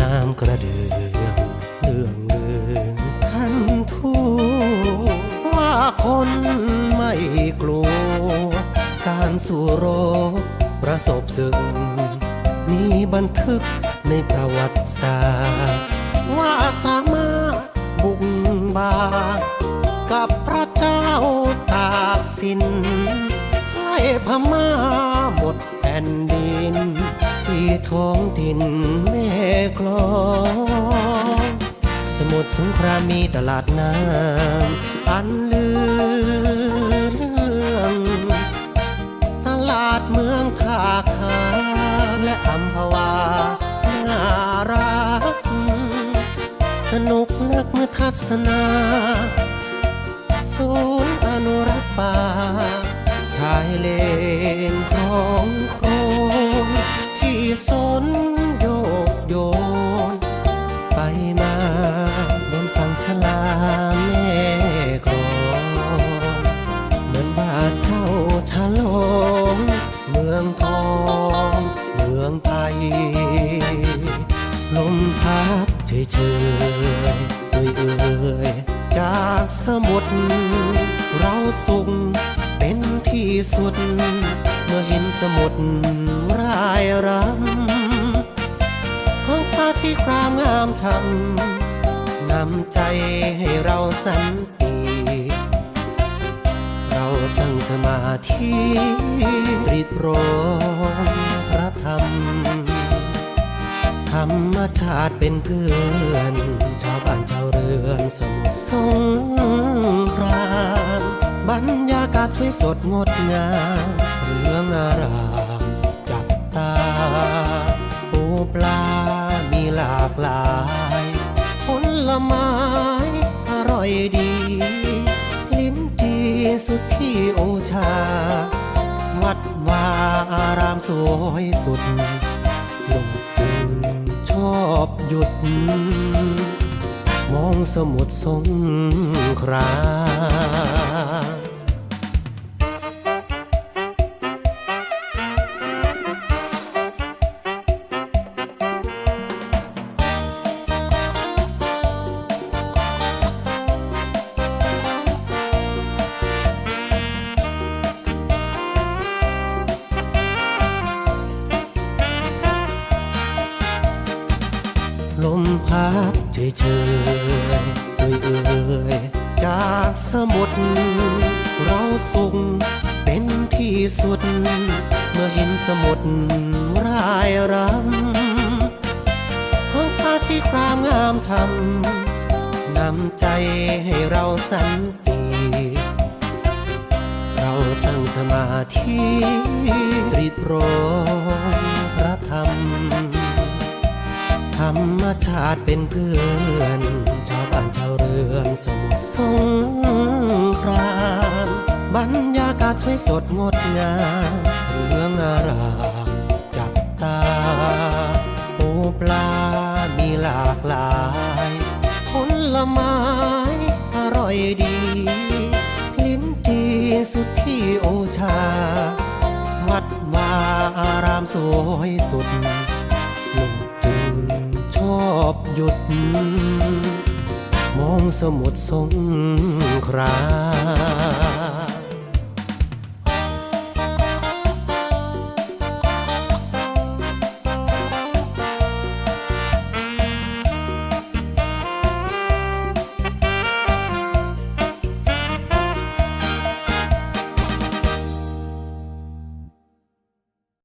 น้ำกระเดื่องเรื่องเลือท่านทูว่าคนไม่กลัว การสู้รบประสบศึก มีบันทึกในประวัติศาสตร์ว่าสามารถบุกบา กับพระเจ้าตากสินให้พม่า ท้องถิ่นแม่กลอง สมุทรสงครามมีตลาดน้ำอันลือเรื่อง ตลาดเมืองท่าคาและอัมพวาน่ารัก สนุกนักเมื่อทัศนาศูนย์อนุรักษ์ป่าชายเลนคลองโคร สนโยกโยน ไปมาบนฝั่งชลาแม่กรองเหมือนบานเท่าฉลองเมืองทองเมืองไทย ลมพัดเฉยเฉยเอ่ยเอ่ยจากสมุทรเราสุขเป็นที่สุด เมื่อเห็นสมุทรายรำท้องฟ้าสีครามงามช่ำนำใจให้เราสันติ เราตั้งสมาธิตริตรองพระธรรม ธรรมชาติเป็นเพื่อน ชาวบ้านชาวเรือนสมุทรสงครามบรรยากาศสวยสดงดงามเร งอารามจับตาปูปลา มีหลากหลายผลไม้อร่อยดี ลิ้นจีสุดที่โอชา วัดวาอารามสวยสุดลงจึงชอบหยุด มองสมุทรสงคราม มพัดเฉยเฉยๆเอ่ยเอ่ยๆจากสมุทรเราสุขเป็นที่สุด เมื่อเห็นสมุทรรายรำท้องฟ้าสีครามงามช่ำนำใจให้เราสันติเราตั้งสมาธิตริตรองพระธรรม รรมชาติเป็นเพื่อน ชาวบ้านชาวเรือนสมุทรสงครามบรรยากาศสวยสดงดงามเรืองอารามจับตาปูปลามีหลากหลายผลไม้อร่อยดี ลิ้นจีสุดที่โอชา วัดวาอารามสวยสุด อบหยุด มองสมุทรสงคราม